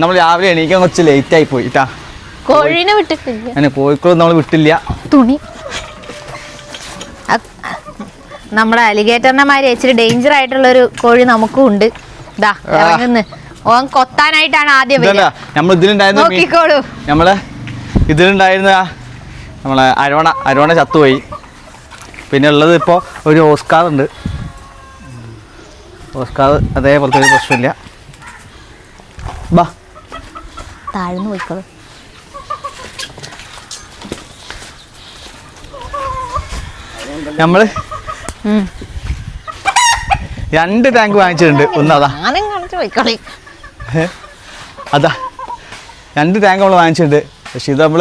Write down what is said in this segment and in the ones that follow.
നമ്മൾ രാവിലെ എണീക്കാൻ കുറച്ച് ലേറ്റ് ആയി പോയി ട്ടാ. കോഴീനെ വിട്ടിട്ടില്ല. അങ്ങനെ കോഴിക്കോട് നമ്മൾ വിട്ടില്ല. തുണി. അത് നമ്മുടെ അലിഗേറ്ററിനെ മാതിരി ഇച്ചിരി ഡേഞ്ചർ ആയിട്ടുള്ള ഒരു കോഴി നമുക്കും ഉണ്ട്. ദാ ഇറങ്ങുന്നു. ഓൻ കൊത്താനായിട്ടാണ് ആദ്യം വരിക. നമ്മൾ ഇതിലുണ്ടായിരുന്ന മീൻ നോക്കിക്കോളൂ. നമ്മളെ ഇതിലുണ്ടായിരുന്ന നമ്മളെ അരോണ അരോണ ചത്തുപോയി. പിന്നെ ഉള്ളത് ഇപ്പോ ഒരു ഓസ്കാർ ഉണ്ട്. ഓസ്കാർ അതേപോലത്തെ ഒരു പ്രശ്നമില്ല. ബാ. താഴ്ന്നു പോയിക്കോളൂ. നമ്മൾ രണ്ട് ടാങ്ക് വാങ്ങിച്ചിട്ടുണ്ട്. ഒന്ന് അതാ. രണ്ട് ടാങ്ക് നമ്മൾ വാങ്ങിച്ചിട്ടുണ്ട്. പക്ഷെ ഇത് നമ്മൾ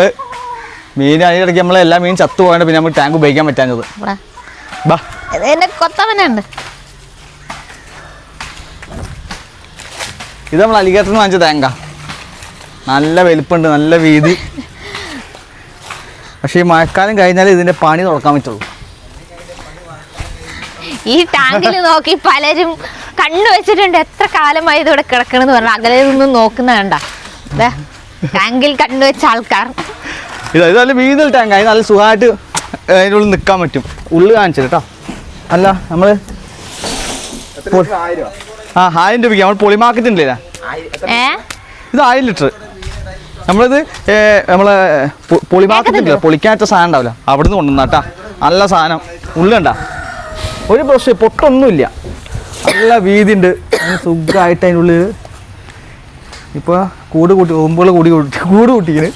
മീൻ അതിനിടയ്ക്ക് നമ്മൾ എല്ലാ മീൻ ചത്തു പോകണ്ട പിന്നെ നമുക്ക് ടാങ്ക് ഉപയോഗിക്കാൻ പറ്റാഞ്ഞത്. ബാ. കൊത്തവനുണ്ട്. ഇത് നമ്മൾ അലിഗേറ്ററിന് വാങ്ങിച്ച ടാങ്കാ നല്ല വലിപ്പുണ്ട് നല്ല വീതി. പക്ഷേ ഈ മഴക്കാലം കഴിഞ്ഞാൽ ഇതിന്റെ പണി തുറക്കാൻ പറ്റുള്ളൂ. ഈ ടാങ്കിൽ നോക്കി പലരും കണ്ണു വെച്ചിട്ടുണ്ട്. എത്ര കാലമായി ഇതിവിടെ കിടക്കണെന്ന് പറഞ്ഞു അകലെ നിന്നും നോക്കുന്ന കണ്ട. ദേ, ടാങ്കിൽ കണ്ണു വെച്ച ആൾക്കാർ. ഇത് ഇത് നല്ല വീതിൽ ടാങ്ക്. അതിന് നല്ല സുഖമായിട്ട് അതിന്റെ ഉള്ളിൽ നിൽക്കാൻ പറ്റും. ഉള്ളിൽ കാണിച്ചത് കേട്ടോ. അല്ല നമ്മൾ ആ ആയിരം രൂപയ്ക്ക്. നമ്മൾ പൊളി മാർക്കറ്റ് ഉണ്ടല്ലേ ഏ? ഇത് ആയിരം ലിറ്റർ. നമ്മളിത് നമ്മളെ പൊ- പൊളി പൊളിക്കാത്ത സാധനം ഉണ്ടാവില്ല. അവിടുന്ന് കൊണ്ടുവന്നാട്ടാ നല്ല സാധനം. ഉള്ളുണ്ട? ഒരു പ്രശ്നം പൊട്ടൊന്നുമില്ല. നല്ല വീതി ഉണ്ട് സുഖമായിട്ട് അതിന്റെ ഉള്ളിൽ ഇപ്പോൾ കൂട് കൂട്ടി ഒമ്പുകൾ കൂടി കൂട്ടി കൂട് കൂട്ടിക്കിന്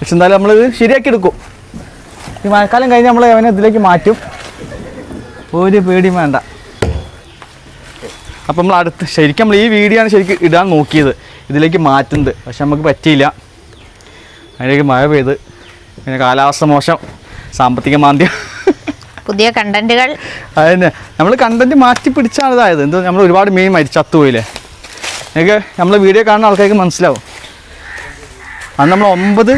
പക്ഷെ എന്തായാലും നമ്മളിത് ശരിയാക്കി എടുക്കും. ഈ മഴക്കാലം കഴിഞ്ഞ് നമ്മൾ അവനെ ഇതിലേക്ക് മാറ്റും. ഒരു പേടിയും വേണ്ട. അപ്പം നമ്മൾ അടുത്ത് ശരിക്കും നമ്മൾ ഈ വീഡിയോ ആണ് ശരിക്കും ഇടാൻ നോക്കിയത്. ഇതിലേക്ക് മാറ്റുന്നത്. പക്ഷെ നമുക്ക് പറ്റിയില്ല. അതിലേക്ക് മഴ പെയ്ത്. പിന്നെ കാലാവസ്ഥ മോശം. സാമ്പത്തിക മാന്ദ്യം. പുതിയ കണ്ടന്റുകൾ അതന്നെ. നമ്മൾ കണ്ടന്റ് മാറ്റി പിടിച്ചാണ് ഇതായത്. എന്തോ നമ്മൾ ഒരുപാട് മീൻ മരിച്ചു ചത്തുപോയില്ലേ? എനിക്ക് നമ്മൾ വീഡിയോ കാണുന്ന ആൾക്കാർക്ക് മനസ്സിലാവും. അന്ന് നമ്മൾ ഒമ്പത്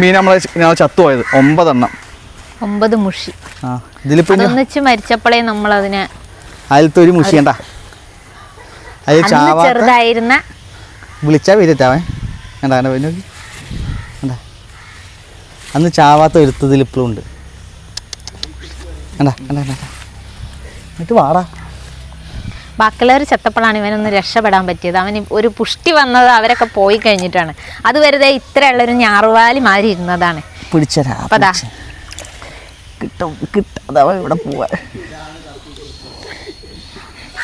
മീൻ നമ്മളെ ഞങ്ങൾ ചത്തുപോയത്. ഒമ്പതെണ്ണം. ഒമ്പത് മുഷി. ആ ഇതിലിപ്പോൾ അതൊന്നിച്ച് മരിച്ചപ്പോഴേ നമ്മൾ അതിനെ അതിലത്തെ ഒരു മുഷിയണ്ട. ചാവാത്ത ചെറുതായിരുന്ന വിളിച്ചാൽ വരിട്ടാവേ കണ്ടാ കണ്ട പിന്നെ കണ്ടാ. അന്ന് ചാവാത്ത ഒരുത്തതിൽ ഇപ്പോഴും ഉണ്ട്. എന്താ എന്താ കണ്ടാ. എന്നിട്ട് വാടാ. ബാക്കിയുള്ളവർ ചത്തപ്പോഴാണ് ഇവനൊന്ന് രക്ഷപ്പെടാൻ പറ്റിയത്. അവന് ഒരു പുഷ്ടി വന്നത് അവരൊക്കെ പോയി കഴിഞ്ഞിട്ടാണ്. അത് വെറുതെ ഇത്രയുള്ളൊരു ഞാറുവാലി മാതിരി ഇരുന്നതാണ്. പിടിച്ചരാ അപ്പതാ. കിട്ടും കിട്ടാതെ ഇവിടെ പോവാ.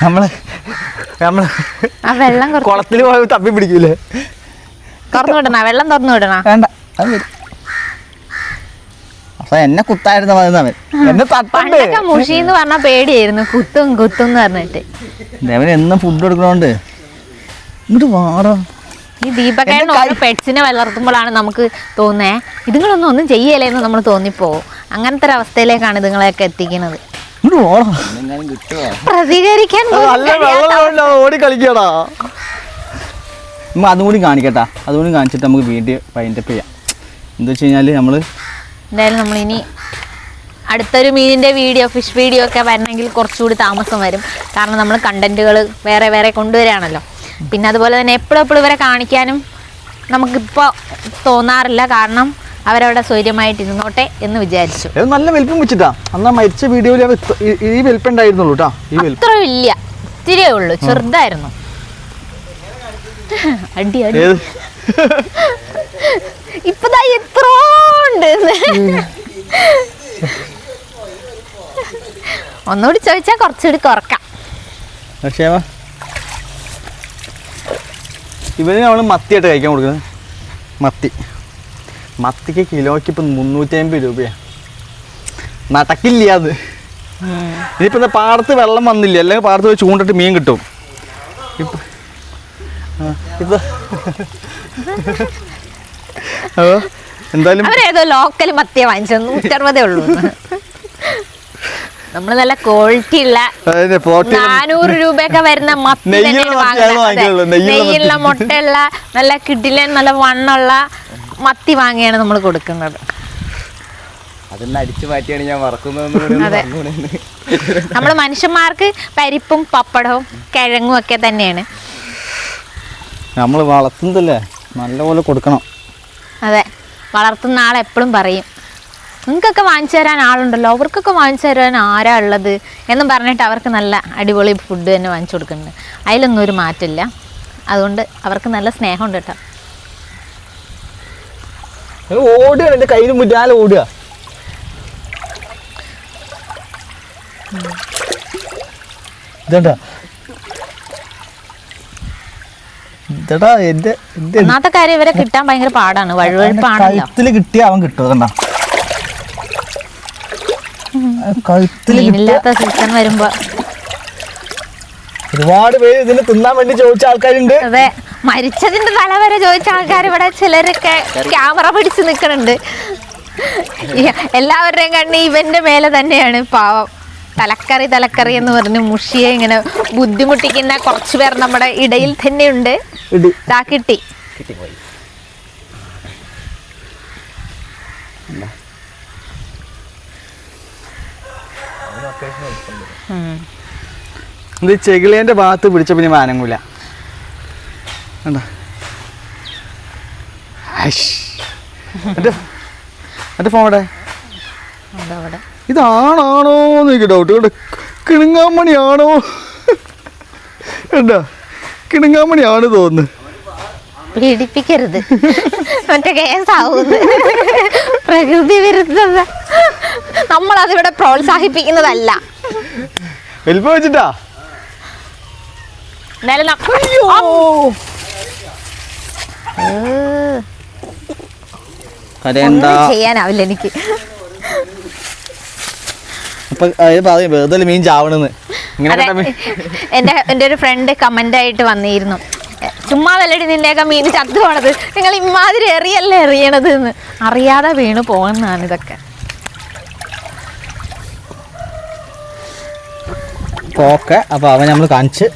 നമ്മൾ നമ്മൾ ആ വെള്ളം കുളത്തിൽ പോയി തപ്പി പിടിക്കൂലേ? തുറന്നു വിടണ? വെള്ളം തുറന്നു വിടണ? വേണ്ട അത് വരും അപ്പൊ എന്നെ കുത്തായിരുന്നു അവൻ? എന്നെ തട്ടണ്ടേ? പണ്ടൊക്കെ മുഷി എന്ന് പറഞ്ഞാൽ പേടിയായിരുന്നു. കുത്തും കുത്തും എന്ന് പറഞ്ഞിട്ട്. അവൻ എന്നും ഫുഡ് കൊടുക്കണോണ്ട് ഇങ്ങോട്ട് വാടാ. ഈ ദീപകേട്ടൻ ഓരോ പെറ്റ്സിനെ വളർത്തുമ്പോഴാണ് നമുക്ക് തോന്നേ ഇതുങ്ങളൊന്നും ഒന്നും ചെയ്യല്ലേ എന്ന് നമ്മൾ തോന്നിപ്പോ. അങ്ങനത്തെ ഒരു അവസ്ഥയിലേക്കാണ് ഇതുങ്ങളെയൊക്കെ എത്തിക്കുന്നത്. പ്രതികരിക്കാൻ അത് പോലും നല്ല കഴിയാത്ത ഓടി കളിക്കടാ. നമ്മ അതും കൂടി കാണിക്കട്ടാ. അതുകൂടി കാണിച്ചിട്ട് നമുക്ക് വീഡിയോ വൈൻഡപ്പ് ചെയ്യാം. എന്താ വെച്ച് കഴിഞ്ഞാൽ നമ്മൾ എന്തായാലും നമ്മളിനി അടുത്തൊരു മീനിന്റെ വീഡിയോ ഫിഷ് വീഡിയോ ഒക്കെ വരണമെങ്കിൽ കുറച്ചുകൂടി താമസം വരും. കാരണം നമ്മൾ കണ്ടന്റുകൾ വേറെ വേറെ കൊണ്ടുവരികയാണല്ലോ. പിന്നെ അതുപോലെ തന്നെ എപ്പോഴും എപ്പോഴും ഇവരെ കാണിക്കാനും നമുക്കിപ്പോൾ തോന്നാറില്ല. കാരണം അവരവിടെ സ്വൈര്യമായിട്ട് ഇരുന്നോട്ടെ എന്ന് വിചാരിച്ചു. ഇത് നല്ല വലിപ്പം വെച്ചിട്ടാ. അന്ന് മരിച്ച വീഡിയോയിൽ ഈ വലിപ്പം ഉണ്ടായിരുന്നുള്ളൂ കേട്ടോ ഈ വലിപ്പം. അത്ര ഇല്ല ഇത്തിരിയേ ഉള്ളൂ ചെറുതായിരുന്നു. അടി അടി. ഏത്? ഇപ്പതാ എത്ര ഉണ്ട്. ഒന്നുകൂടി ചോദിച്ചാൽ കുറച്ചുകൂടി കുറക്കാം. ഇവന് നമ്മൾ മത്തിയായിട്ട് കഴിക്കാൻ കൊടുക്കുന്നത്. മത്തി. മത്തിക്ക് കിലോയ്ക്ക് ഇപ്പം മുന്നൂറ്റി അമ്പത് രൂപയാണ് നടക്കില്ല അത്. ഇനിയിപ്പോൾ എന്താ പാടത്ത് വെള്ളം വന്നില്ല? അല്ലെങ്കിൽ പാടത്ത് പോയി ചൂണ്ടിട്ട് മീൻ കിട്ടും. ഇപ്പം എന്തായാലും ലോക്കൽ ലോക്കൽ മത്തിയ വാങ്ങിച്ചത്. നൂറ്ററുപതേ ഉള്ളൂ. നമ്മൾ നല്ല ക്വാളിറ്റി ഉള്ള നാനൂറ് രൂപയൊക്കെ വരുന്ന മത്തി നെയ്യുള്ള മുട്ടയുള്ള നല്ല കിടിലൻ നല്ല വണ്ണുള്ള മത്തി വാങ്ങിയാണ് നമ്മൾ കൊടുക്കുന്നത്. അതൊന്ന് അടിച്ചു മാറ്റിയാണ് ഞാൻ ഒന്ന് നമ്മൾ മനുഷ്യന്മാർക്ക് പരിപ്പും പപ്പടവും കിഴങ്ങും ഒക്കെ തന്നെയാണ്. നമ്മൾ വളർത്തുന്നതല്ലേ? നല്ലപോലെ കൊടുക്കണം. അതെ. വളർത്തുന്ന ആളെപ്പോഴും പറയും. നിങ്ങൾക്കൊക്കെ വാങ്ങിച്ചു തരാൻ ആളുണ്ടല്ലോ. അവർക്കൊക്കെ വാങ്ങിച്ചു തരാൻ ആരാ ഉള്ളത് എന്നും പറഞ്ഞിട്ട് അവർക്ക് നല്ല അടിപൊളി ഫുഡ് തന്നെ വാങ്ങിച്ചു കൊടുക്കുന്നുണ്ട്. അതിലൊന്നും ഒരു മാറ്റമില്ല. അതുകൊണ്ട് അവർക്ക് നല്ല സ്നേഹമുണ്ട് കേട്ടോ. ഓടുക എന്റെ കയ്യിൽ മുറ്റാലെ ഓടുക ഇതേട്ടാ ഇതേട്ടാ എന്റെ എന്റെ ഒന്നാമത്തെ കാര്യം ഇവരെ കിട്ടാൻ ഭയങ്കര പാടാണ്. വഴുവഴുപ്പാണല്ലോ. കിട്ടിയ അവൻ കിട്ടും. കണ്ട? കഴുത്തിൽ കിട്ടിയ മീനില്ലാത്ത സീസൺ വരുമ്പോ. ഒരുപാട് പേര് ഇതിന് തിന്നാൻ വേണ്ടി ചോദിച്ച ആൾക്കാരുണ്ട്. അതെ മരിച്ചതിന്റെ തല വരെ ചോദിച്ച ആൾക്കാർ ഇവിടെ ചിലരൊക്കെ ക്യാമറ പിടിച്ച് നിൽക്കണുണ്ട് എല്ലാവരുടെയും കണ്ണ് ഇവന്റെ മേലെ തന്നെയാണ് പാവം. തലക്കറി തലക്കറി എന്ന് പറഞ്ഞ് മുഷിയെ ഇങ്ങനെ ബുദ്ധിമുട്ടിക്കുന്ന കുറച്ച് പേർ നമ്മുടെ ഇടയിൽ തന്നെ ഉണ്ട് കിട്ടി. ഇത് ചെകിളേന്റെ ഭാഗത്ത് പിടിച്ച പിന്നെ മാനങ്ങൂല. കണ്ട? ഫോൺ അവിടെ? ഇതാണാണോ എന്ന് എനിക്ക് ഡൗട്ട് ഇവിടെ കിണുങ്ങാമണിയാണോ എന്താ കിണുങ്ങാമണിയാണ് തോന്നുന്നു. പീഡിപ്പിക്കരുത് മറ്റേ കേസാവുന്നു പ്രകൃതി വിരുദ്ധത. നമ്മളതിവിടെ പ്രോത്സാഹിപ്പിക്കുന്നതല്ല. വലിപ്പം വെച്ചിട്ടാ? ഒന്നും ചെയ്യാനാവില്ല എനിക്ക്. വെറുതെ മീൻ ചാവണെന്ന് എന്റെ എന്റെ ഒരു ഫ്രണ്ട് കമന്റ് ആയിട്ട് വന്നിരുന്നു. ചുമ്മാ വല്ലടി നിന്റെയൊക്കെ മീൻ ചത്തു പോണത് നിങ്ങൾ ഇമാതിരി എറിയല്ലേ എറിയണത് എന്ന് അറിയാതെ വീണ് പോകുന്നതാണ് ഇതൊക്കെ. ഓക്കെ അപ്പൊ അവൻ നമ്മൾ കാണിച്ച്.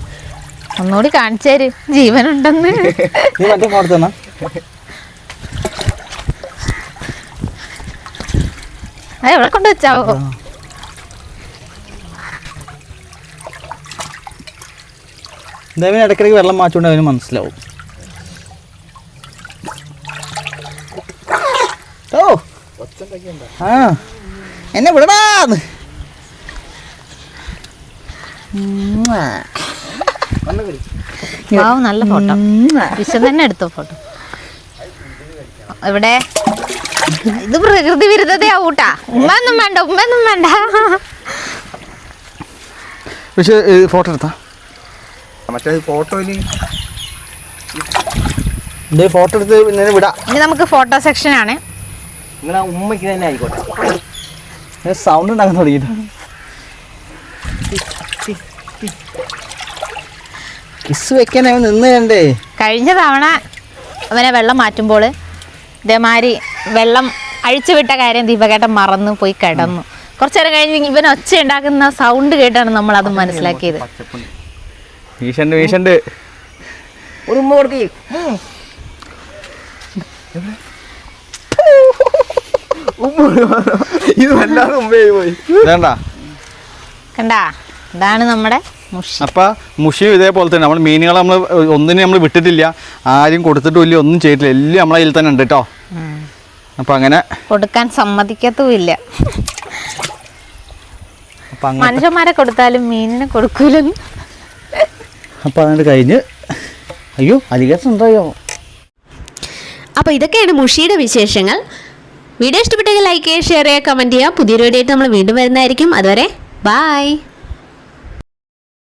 ഒന്നുകൂടി കാണിച്ചു തരും. ജീവനുണ്ടെന്ന്. നീ മറ്റേ ഫോൺ തന്നാ? അത് എവിടെ കൊണ്ട് വെച്ചാവോ? എന്തായാലും ഇടയ്ക്കിടയ്ക്ക് വെള്ളം മാറ്റുകൊണ്ട് അവന് മനസ്സിലാവും. ഓ. ആ. എന്നെ വിടടാന്ന്. വാവ് നല്ല ഫോട്ടോ. വിശ്വം തന്നെ എടുത്തോ ഫോട്ടോ. എവിടെ? ഇത് പ്രകൃതി വിരുദ്ധതയാ കൂട്ടാ ഉമ്മൊന്നും വേണ്ട ഉമ്മൊന്നും വേണ്ട. പക്ഷേ ഫോട്ടോ എടുത്താ. മറ്റേ ഫോട്ടോ ഇത് ഫോട്ടോ എടുത്ത് പിന്നെ വിടാം. ഇനി നമുക്ക് ഫോട്ടോ സെക്ഷൻ ആണ്. നിങ്ങളെ ഉമ്മയ്ക്ക് തന്നെ ആയിക്കോട്ടെ. സൗണ്ട് ഉണ്ടാക്കാൻ തുടങ്ങിയിട്ട് കിസ് വെക്കാൻ അവൻ നിന്ന് കണ്ടേ. കഴിഞ്ഞ തവണ അവനെ വെള്ളം മാറ്റുമ്പോൾ ഇതേമാതിരി വെള്ളം അഴിച്ചു വിട്ട കാര്യം ദീപകേട്ടൻ മറന്നു പോയി കിടന്നു. കുറച്ചു നേരം കഴിഞ്ഞ് ഇവൻ ഒച്ച ഉണ്ടാക്കുന്ന സൗണ്ട് കേട്ടാണ് നമ്മൾ അത് മനസ്സിലാക്കിയത്. വീശണ്ട് വീശണ്ട്. ഒരു ഉമ്മ കൊടുക്കേ. ഇത് വല്ലാതെ മുമ്പേ പോയി. കണ്ടാ? ഇതാണ് നമ്മുടെ മുഷി. അപ്പൊ മുഷിയും ഇതേപോലെ തന്നെ. നമ്മൾ മീനുകളെ നമ്മൾ ഒന്നിനും നമ്മൾ വിട്ടിട്ടില്ല. ആരും കൊടുത്തിട്ടുമില്ല ഒന്നും ചെയ്തിട്ടില്ല. എല്ലാം നമ്മളെ കയ്യിൽ തന്നെ ഉണ്ട് കേട്ടോ അപ്പൊ അങ്ങനെ കൊടുക്കാൻ സമ്മതിക്കത്തുമില്ല. അപ്പൊ മനുഷ്യന്മാരെ കൊടുത്താലും മീനിനെ കൊടുക്കൂലെന്ന്. അപ്പൊ അതുകൊണ്ട് കഴിഞ്ഞ്. അയ്യോ അലിഗേഷൻ ഉണ്ടായോ അപ്പോൾ ഇതൊക്കെയാണ് മുഷിയുടെ വിശേഷങ്ങൾ. വീഡിയോ ഇഷ്ടപ്പെട്ടെങ്കിൽ ലൈക്ക് ചെയ്യുക ഷെയർ ചെയ്യുക കമന്റ് ചെയ്യുക പുതിയൊരു വീഡിയോ ആയിട്ട് നമ്മൾ വീണ്ടും വരുന്നതായിരിക്കും. അതുവരെ ബായ്